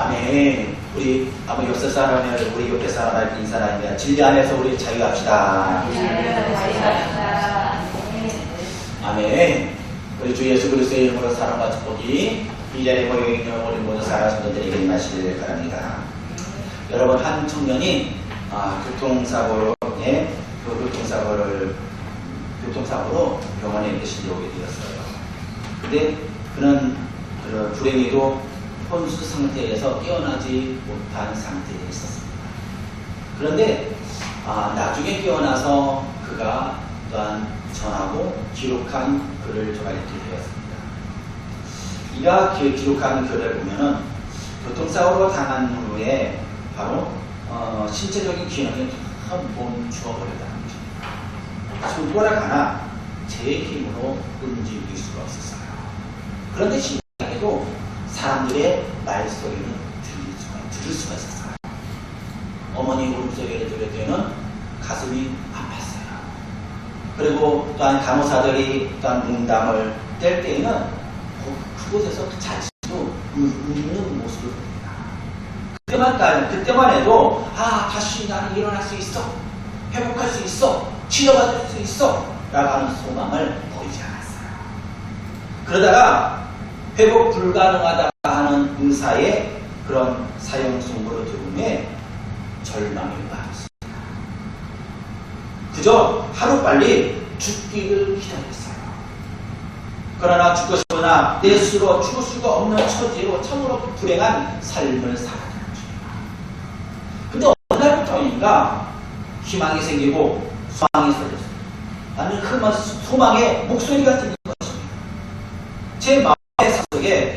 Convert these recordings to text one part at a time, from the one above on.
아멘. 우리 아무 옆에 사람을 우리 옆에 사람을 인사하며 진리 안에서 우리 자유합시다. 아멘. 우리 주 예수 그리스도의 이름으로 사랑과 축복이 이 자리에 모여 있는 우리 모든 사랑하신 분들에게 임하시길 바랍니다. 여러분 한 청년이 아, 교통사고로 예, 그 교통사고를 교통사고로 병원에 이렇게 실려오게 되었어요. 근데 그는 그 불행히도 혼수 상태에서 깨어나지 못한 상태에 있었습니다. 그런데 아, 나중에 깨어나서 그가 또한 전하고 기록한 글을 저가 읽게 되었습니다. 이가 기- 기록한 글을 보면은 교통사고로 당한 후에 바로 어, 신체적인 기능이 다 멈추어 버렸다는 것입니다. 손가락 하나 제 힘으로 움직일 수가 없었어요. 그런데 신기하게도 사람들의 말소리는 들릴 수가, 들을 수가 있었어요. 어머니 울음소리를 들을 때는 가슴이 아팠어요. 그리고 또한 간호사들이 또한 농담을 뗄 때에는 그- 그곳에서 그 자신도 웃는 모습을 봅니다. 그때만, 그때만 해도 아 다시 나는 일어날 수 있어 회복할 수 있어 치료받을 수 있어 라고 하는 소망을 보이지 않았어요. 그러다가 회복 불가능하다 하는 의사의 그런 사형 선고를 들음에 절망에 빠졌습니다. 그저 하루빨리 죽기를 기다렸어요. 그러나 죽고 싶으나 내 스스로 죽을 수가 없는 처지로 참으로 불행한 삶을 살아가는 것입니다. 근데 어느 날부터인가 희망이 생기고 소망이 생겼어요. 나는 그 소망의 목소리가 들리는 것입니다. 제 마음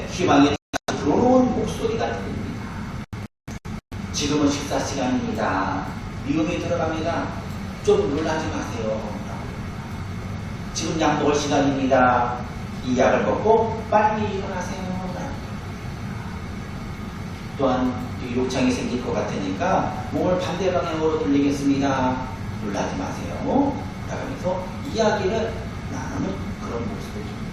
희망이 들어오는 목소리가 들립니다. 지금은 식사 시간입니다. 미움이 들어갑니다. 좀 놀라지 마세요. 지금 약 먹을 시간입니다. 이 약을 먹고 빨리 일어나세요. 또한 이 욕창이 생길 것 같으니까 몸을 반대 방향으로 돌리겠습니다. 놀라지 마세요. 라면서 이야기를 나누는 그런 모습을 줍니다.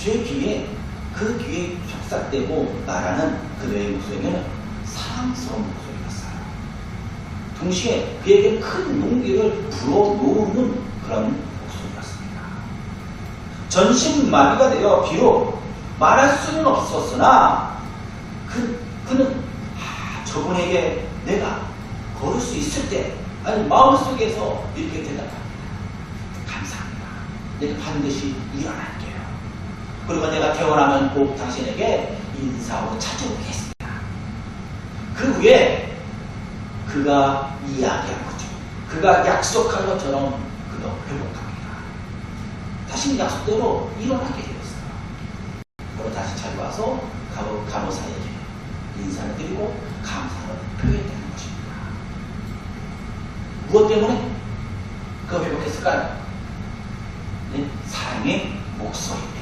제 귀에 그 귀에 속삭대고 말하는 그녀의 목소리는 사랑스러운 목소리였어요. 동시에 그에게 큰 용기를 불어놓는 그런 목소리였습니다. 전신 마비가 되어 비록 말할 수는 없었으나 그, 그는 아, 저분에게 내가 걸을 수 있을 때 아니 마음속에서 이렇게 대답합니다. 감사합니다. 내가 반드시 일어날게요. 그리고 내가 태어나면 꼭 당신에게 인사하고 찾아오겠습니다. 그 후에 그가 이야기한 거죠. 그가 약속한 것처럼 그가 회복합니다. 다시 약속대로 일어나게 되었어요. 그리고 다시 잘 와서 간호, 간호사에게 인사를 드리고 감사를 표현되는 것입니다. 무엇 때문에 그 회복했을까요? 네? 사랑의 목소리 때문에.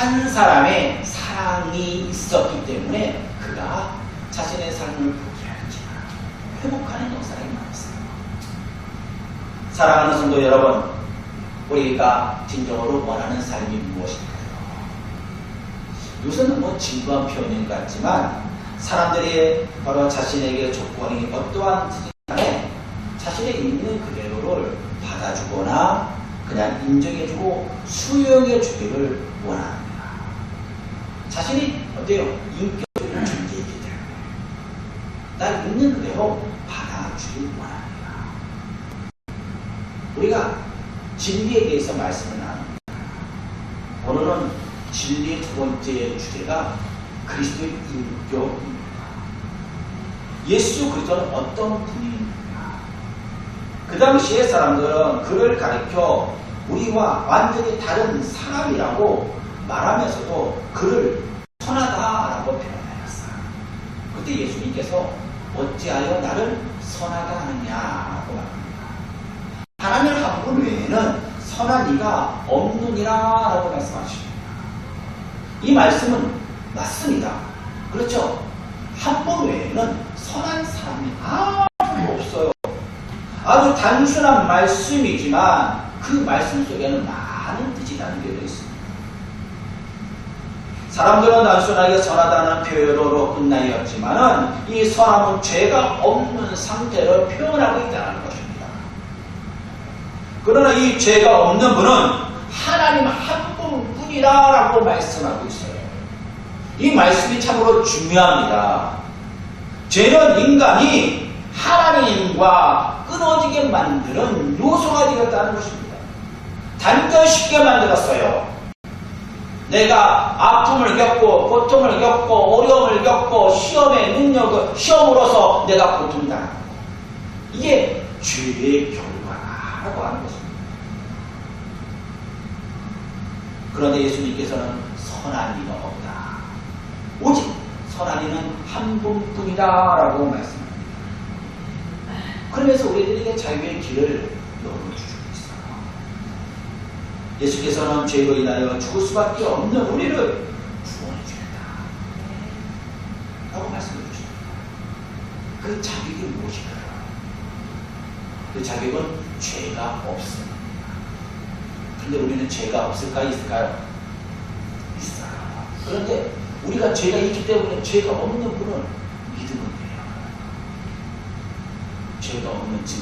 한 사람의 사랑이 있었기 때문에 그가 자신의 삶을 포기하였지만 회복하는 역사가 일어났어요. 사랑하는 성도 여러분, 우리가 진정으로 원하는 삶이 무엇일까요? 요새는 뭐 진부한 표현인 것 같지만 사람들이 바로 자신에게 조건이 어떠한 간에 자신의 있는 그대로를 받아주거나 그냥 인정해주고 수용해주기를 원합니다. 자신이 어때요? 인격적인 존재이기 때문에 날 있는 그대로 받아주길 원합니다. 우리가 진리에 대해서 말씀을 나눕니다. 오늘은 진리의 두 번째 주제가 그리스도의 인격입니다. 예수 그리스도는 어떤 분입니까? 그 당시에 사람들은 그를 가리켜 우리와 완전히 다른 사람이라고 말하면서도 그를 선하다라고 표현하였어요. 그때 예수님께서 어찌하여 나를 선하다 하느냐라고 말합니다. 하나님 한분 외에는 선한 이가 없느니라 라고 말씀하십니다. 이 말씀은 맞습니다. 그렇죠? 한 분 외에는 선한 사람이 아무도 없어요. 아주 단순한 말씀이지만 그 말씀 속에는 많은 뜻이 담겨져 있습니다. 사람들은 단순하게 선하다는 표현으로 끝나였지만은 이 선함은 죄가 없는 상태를 표현하고 있다는 것입니다. 그러나 이 죄가 없는 분은 하나님 한 분뿐이라라고 말씀하고 있어요. 이 말씀이 참으로 중요합니다. 죄는 인간이 하나님과 끊어지게 만드는 요소가 되었다는 것입니다. 단절쉽게 만들었어요. 내가 아픔을 겪고 고통을 겪고 어려움을 겪고 시험의 능력을 시험으로서 내가 고통당하고 이게 죄의 결과라고 하는 것입니다. 그런데 예수님께서는 선한 이가 없다. 오직 선한 이는 한 분뿐이다라고 말씀합니다. 그러면서 우리들에게 자유의 길을 있어요. 예수께서는 죄로 인하여 죽을 수밖에 없는 우리를 구원해 주겠다. 라고 말씀해 주십니다. 그 자격이 무엇일까요? 그 자격은 죄가 없습니다. 근데 우리는 죄가 없을까요? 있을까요? 있어요. 그런데 우리가 죄가 있기 때문에 죄가 없는 분은 믿으면 돼요. 죄가 없는 증